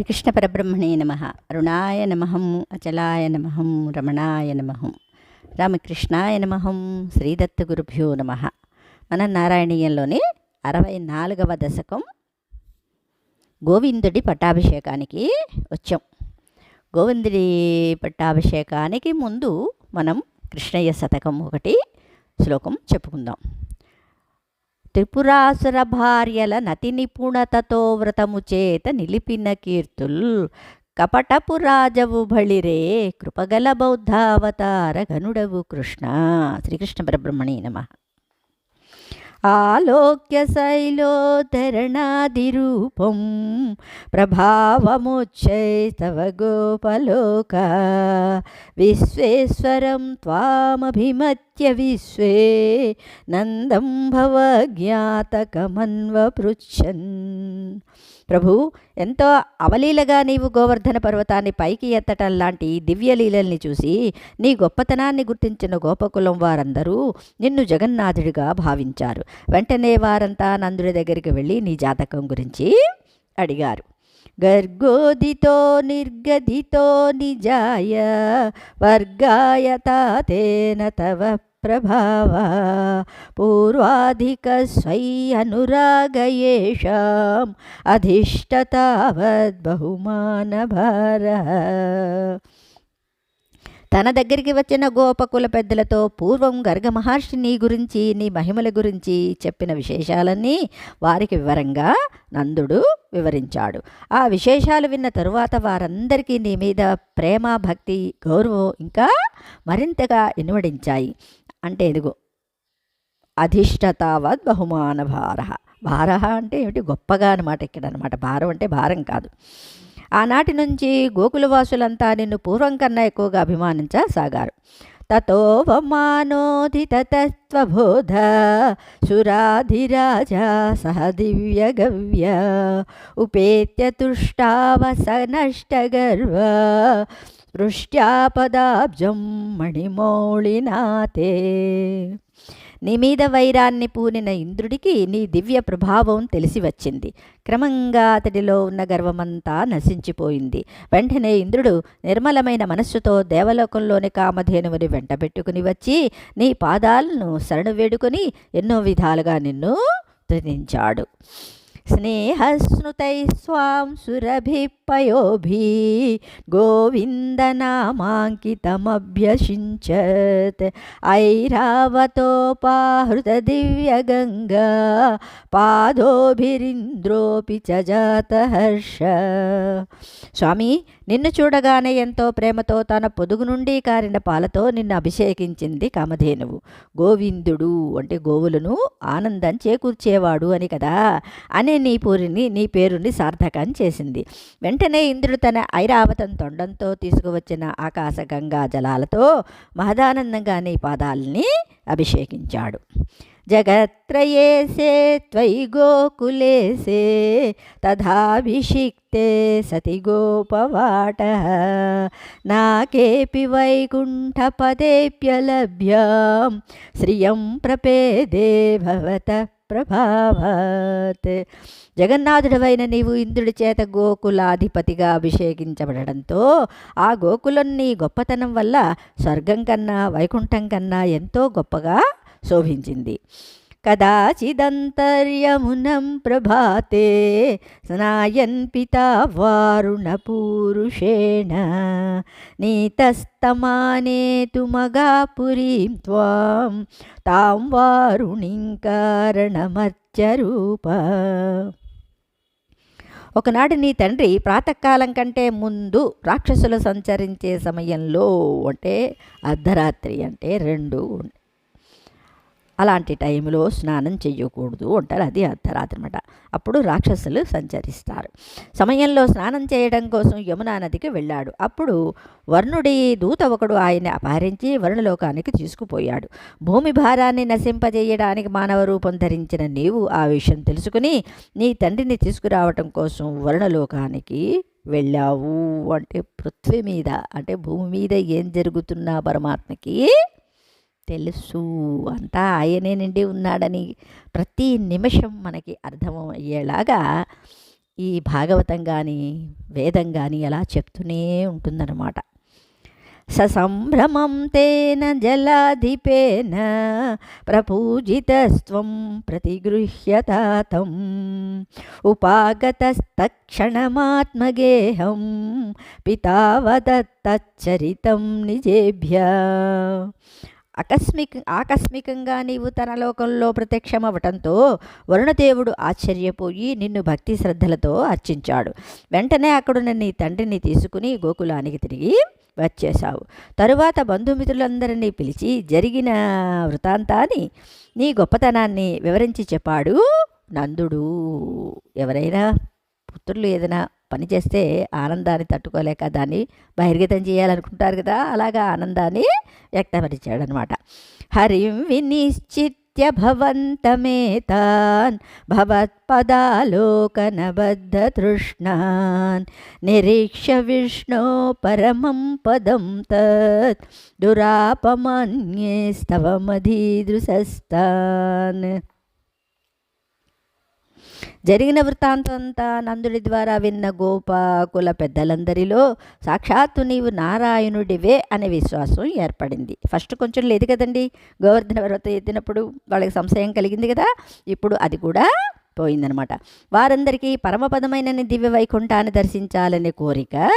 శ్రీకృష్ణ పరబ్రహ్మణే నమ. అరుణాయ నమహం అచలాయ నమహం రమణాయ నమహం రామకృష్ణాయ నమః. శ్రీదత్తగురుభ్యో నమ. మన నారాయణీయంలోని అరవై నాలుగవ దశకం గోవిందుడి పట్టాభిషేకానికి వచ్చాం. గోవిందుడి పట్టాభిషేకానికి ముందు మనం కృష్ణయ్య శతకం ఒకటి శ్లోకం చెప్పుకుందాం. త్రిపురాసుర భార్యల నతి నిపుణతతో వ్రతము చేత నిలిపిన కీర్తుల్ కపటపు రాజవు బళిరే కృపగల బౌద్ధావతార గనుడవు కృష్ణ. శ్రీకృష్ణ పరబ్రహ్మణి నమ. ఆలోక్య శైలోధరణాదిరూపం ప్రభావముచ్చైస్తవ గోపలోక. విశ్వేశ్వరం నిత్య విశ్వే నందం భవజ్ఞాతకమన్వపృచ్చన్ ప్రభు ఎంతో అవలీలగా నీవు గోవర్ధన పర్వతాన్ని పైకి ఎత్తటం లాంటి దివ్యలీలల్ని చూసి నీ గొప్పతనాన్ని గుర్తించిన గోపకులం వారందరూ నిన్ను జగన్నాథుడిగా భావించారు. వెంటనే వారంతా నందుడి దగ్గరికి వెళ్ళి నీ జాతకం గురించి అడిగారు. గర్గోదితో నిర్గదితో నిజాయ వర్గాయ తాతేన తవ ప్రభావ పూర్వాధిక స్వై అనురాగయేషాం అధిష్టతావద్ బహుమాన భార తన దగ్గరికి వచ్చిన గోపకుల పెద్దలతో పూర్వం గర్గ మహర్షి నీ గురించి నీ మహిమల గురించి చెప్పిన విశేషాలన్నీ వారికి వివరంగా నందుడు వివరించాడు. ఆ విశేషాలు విన్న తరువాత వారందరికీ నీ మీద ప్రేమ భక్తి గౌరవం ఇంకా మరింతగా ఇనువడించాయి అంటే ఇదిగో అధిష్టతావత్ బహుమాన భార భార అంటే ఏమిటి? గొప్పగా అనమాట ఇక్కడ అనమాట భారం అంటే భారం కాదు. ఆనాటి నుంచి గోకులవాసులంతా నిన్ను పూర్వం కన్నా ఎక్కువగా అభిమానించసాగారు. తతోపమానోధితత్వబోధ సురాధిరాజ సహ దివ్య గవ్య ఉపేత్య తుష్టావసనష్టగర్వ దృష్ట్యాపదాబ్జం పృష్ట్యాపదాబ్జం మణిమౌళినాతే. నీ మీద వైరాన్ని పూనిన ఇంద్రుడికి నీ దివ్య ప్రభావం తెలిసి వచ్చింది. క్రమంగా అతడిలో ఉన్న గర్వమంతా నశించిపోయింది. వెంటనే ఇంద్రుడు నిర్మలమైన మనస్సుతో దేవలోకంలోని కామధేనువుని వెంటబెట్టుకుని వచ్చి నీ పాదాలను శరణు వేడుకొని ఎన్నో విధాలుగా నిన్ను తుదించాడు స్నేహస్నుతై స్వాం సురభిపయోభి గోవిందనామాంకితమభ్యషించత్. ఐరావతోపాహృత దివ్యగంగా పాదోభిరింద్రోపి చజాత హర్ష. స్వామి నిన్ను చూడగానే ఎంతో ప్రేమతో తన పొదుగు నుండి కారిన పాలతో నిన్ను అభిషేకించింది కామధేనువు. గోవిందుడు అంటే గోవులను ఆనందం చేకూర్చేవాడు అని కదా. అని నీ పూరిని నీ పేరుని సార్థకం చేసింది. వెంటనే ఇంద్రుడు తన ఐరావతం తొండంతో తీసుకువచ్చిన ఆకాశ గంగా జలాలతో మహదానందంగా నీ పాదాలని అభిషేకించాడు. జగత్రయేసే త్వయి గోకులేసే తథాభిషిక్తే సతి గోపవాట. నాకేపి వైకుంఠపదేప్యలభ్యాం శ్రియం ప్రపేదే భవత. ప్రభావత్. జగన్నాథుడవైన నీవు ఇంద్రుడి చేత గోకులాధిపతిగా అభిషేకించబడడంతో ఆ గోకులం నీ గొప్పతనం వల్ల స్వర్గం కన్నా వైకుంఠం కన్నా ఎంతో గొప్పగా శోభించింది. కదాచిదంతర్యమునం ప్రభాతే స్నాయన్ పితా వారుణపూరుషేణ నీతస్తమానేతు మగాపురీం త్వాం తాం వారుణింకారణమర్చరూప ఒకనాడు నీ తండ్రి ప్రాతకాలం కంటే ముందు రాక్షసులు సంచరించే సమయంలో అంటే అర్ధరాత్రి అంటే రెండు అలాంటి టైంలో స్నానం చేయకూడదు అంటారు. అది అర్ధరాత్రి అనమాట అప్పుడు రాక్షసులు సంచరిస్తారు. సమయంలో స్నానం చేయడం కోసం యమునా నదికి వెళ్ళాడు. అప్పుడు వర్ణుడి దూత ఒకడు ఆయన్ని అపహరించి వరుణలోకానికి తీసుకుపోయాడు. భూమి భారాన్ని నశింపజేయడానికి మానవ రూపం ధరించిన నీవు ఆ విషయం తెలుసుకుని నీ తండ్రిని తీసుకురావటం కోసం వరుణలోకానికి వెళ్ళావు అంటే పృథ్వీ మీద అంటే భూమి మీద ఏం జరుగుతున్నా పరమాత్మకి తెలుసు. అంతా ఆయనే నిండి ఉన్నాడని ప్రతి నిమిషం మనకి అర్థమయ్యేలాగా ఈ భాగవతం కానీ వేదం కానీ అలా చెప్తూనే ఉంటుందన్నమాట. ససంభ్రమం తేన జలాధిపేన ప్రపూజితస్వం ప్రతిగృహ్యతాతం. ఉపాగతస్తక్షణమాత్మగేహం పితావదత్తచ్చరితం నిజేభ్య. ఆకస్మిక ఆకస్మికంగా నీవు తన లోకంలో ప్రత్యక్షమవటంతో వరుణదేవుడు ఆశ్చర్యపోయి నిన్ను భక్తి శ్రద్ధలతో అర్చించాడు. వెంటనే అక్కడున్న నీ తండ్రిని తీసుకుని గోకులానికి తిరిగి వచ్చేశావు. తరువాత బంధుమిత్రులందరినీ పిలిచి జరిగిన వృతాంతాన్ని నీ గొప్పతనాన్ని వివరించి చెప్పాడు నందుడు. ఎవరైనా పుత్రులు ఏదైనా పని చేస్తే ఆనందాన్ని తట్టుకోలేక దాన్ని బహిర్గతం చేయాలనుకుంటారు కదా అలాగా ఆనందాన్ని వ్యక్తపరిచాడనమాట. హరిం వినిశ్చిత్య భవంతమేతాన్ భవత్పదాలోకనబద్ధ తృష్ణాన్ నిరీక్ష విష్ణో పరమం పదం తత్ దురాపమన్యే స్తవమధీదృశస్తాన్ జరిగిన వృత్తాంతంతా నందుడి ద్వారా విన్న గోపాకుల పెద్దలందరిలో సాక్షాత్తు నీవు నారాయణుడివే అనే విశ్వాసం ఏర్పడింది. ఫస్ట్ కొంచెం లేదు కదండి. గోవర్ధన పర్వతం ఎత్తినప్పుడు వాళ్ళకి సంశయం కలిగింది కదా. ఇప్పుడు అది కూడా పోయిందనమాట. వారందరికీ పరమపదమైన దివ్య వైకుంఠాన్ని దర్శించాలనే కోరిక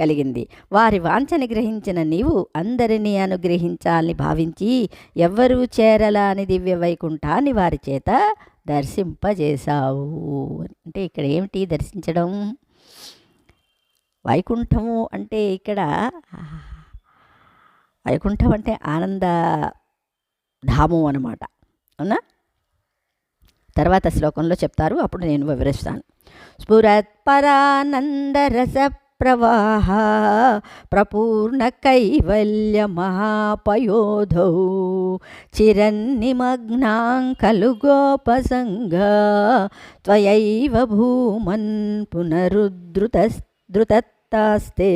కలిగింది. వారి వాంఛని గ్రహించిన నీవు అందరినీ అనుగ్రహించాలని భావించి ఎవ్వరూ చేరలాని దివ్య వైకుంఠాన్ని వారి చేత దర్శింపజేశావు. అంటే ఇక్కడ ఏమిటి దర్శించడం? వైకుంఠము అంటే ఇక్కడ వైకుంఠం అంటే ఆనంద ధామం అనమాట అవునా? తర్వాత శ్లోకంలో చెప్తారు అప్పుడు నేను వివరిస్తాను. స్ఫురత్పరానందరస ప్రవాహ ప్రపూర్ణ కైవల్య మహాపయోధౌ చిరన్నిమగ్నాం ఖలు గోపసంగ త్వయైవ భూమన్ పునరుద్ధృతృతత్తాస్తే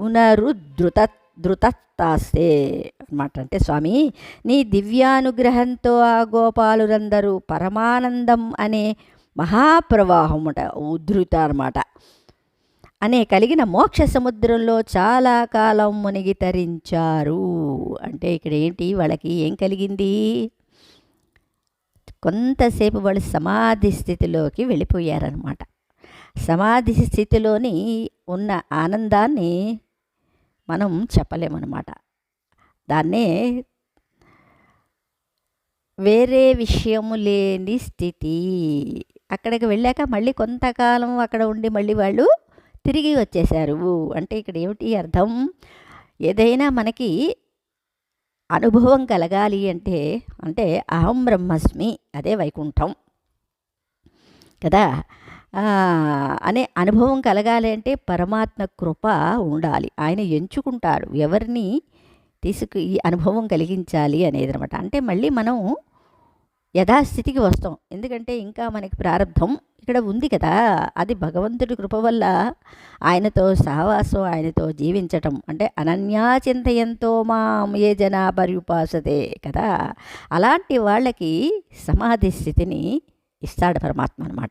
పునరుద్ధృత ధృతత్తాస్తే అనమాట అంటే స్వామి నీ దివ్యానుగ్రహంతో ఆ గోపాలురందరూ పరమానందం అనే మహాప్రవాహం అట ఉద్ధృత అనమాట అనే కలిగిన మోక్ష సముద్రంలో చాలా కాలం మునిగి తరించారు. అంటే ఇక్కడ ఏంటి? వాళ్ళకి ఏం కలిగింది? కొంతసేపు వాళ్ళు సమాధి స్థితిలోకి వెళ్ళిపోయారనమాట సమాధి స్థితిలోని ఉన్న ఆనందాన్ని మనం చెప్పలేమన్నమాట. దాన్నే వేరే విషయము లేని స్థితి. అక్కడికి వెళ్ళాక మళ్ళీ కొంతకాలం అక్కడ ఉండి మళ్ళీ వాళ్ళు తిరిగి వచ్చేశారు. అంటే ఇక్కడ ఏమిటి అర్థం? ఏదైనా మనకి అనుభవం కలగాలి అంటే అంటే అహం బ్రహ్మస్మి అదే వైకుంఠం. కదా? అనే అనుభవం కలగాలి అంటే పరమాత్మ కృప ఉండాలి. ఆయన ఎంచుకుంటాడు. ఎవరిని తీసుకు ఈ అనుభవం కలిగించాలి అనేది అనమాట అంటే మళ్ళీ మనం యథాస్థితికి వస్తాం. ఎందుకంటే ఇంకా మనకి ప్రారంభం ఇక్కడ ఉంది కదా? అది భగవంతుడి కృప వల్ల ఆయనతో సహవాసం ఆయనతో జీవించటం. అంటే అనన్యాచింతయంతో మాం ఏ జనా పర్యుపాసతే కదా? అలాంటి వాళ్ళకి సమాధి స్థితిని ఇస్తాడు పరమాత్మ అనమాట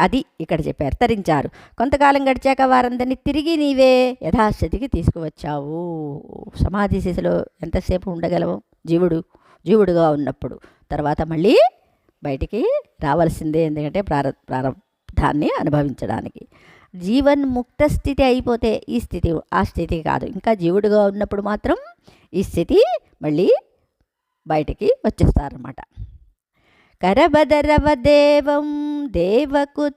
అది ఇక్కడ చెప్పారు. తరించారు. కొంతకాలం గడిచాక వారందరినీ తిరిగి నీవే యథాస్థితికి తీసుకువచ్చావు. సమాధి స్థితిలో ఎంతసేపు ఉండగలవు? జీవుడు జీవుడుగా ఉన్నప్పుడు. తర్వాత మళ్ళీ బయటికి రావాల్సిందే ఎందుకంటే ప్రార ప్రారంభాన్ని అనుభవించడానికి. జీవన్ ముక్త స్థితి అయిపోతే ఈ స్థితి ఆ స్థితి కాదు. ఇంకా జీవుడుగా ఉన్నప్పుడు మాత్రం ఈ స్థితి మళ్ళీ బయటికి వచ్చేస్తారన్నమాట. కరబదరవదేవం దేవకుత్రావతారే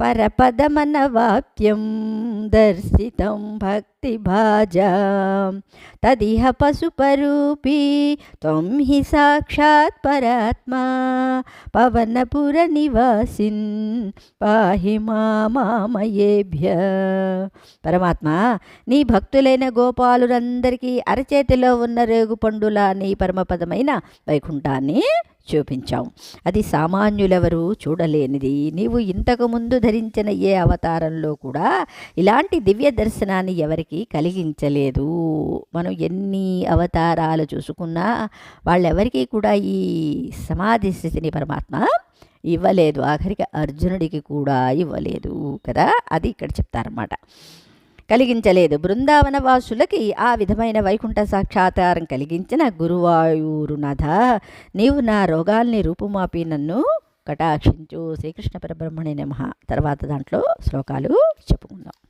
పరపదమనవాప్యం దర్శితం భక్తిభాజా తదిహ పశుపరూపీ త్వం హి సాక్షాత్ పరాత్మా. పవనపుర నివాసిన్ పాహి మామయేభ్య. పరమాత్మ నీ భక్తులైన గోపాలురందరికీ అరచేతిలో ఉన్న రేగుపండులా నీ పరమపదమైన వైకుంఠాన్ని చూపించాం. అది సామాన్యులెవరూ చూడలేనిది. నీవు ఇంతకుముందు ధరించిన ఏ అవతారంలో కూడా ఇలాంటి దివ్య దర్శనాన్ని ఎవరికి కలిగించలేదు. మనం ఎన్ని అవతారాలు చూసుకున్నా వాళ్ళెవరికీ కూడా ఈ సమాధి స్థితిని పరమాత్మ ఇవ్వలేదు. ఆఖరికి అర్జునుడికి కూడా ఇవ్వలేదు కదా? అది ఇక్కడ చెప్తారన్నమాట. కలిగించలేదు. బృందావన వాసులకి ఆ విధమైన వైకుంఠ సాక్షాత్కారం కలిగించిన గురువాయూరునాథ నీవు నా రోగాల్ని రూపుమాపి నన్ను కటాక్షించు. శ్రీకృష్ణ పరబ్రహ్మణి నమ. తర్వాత దాంట్లో శ్లోకాలు చెప్పుకుందాం.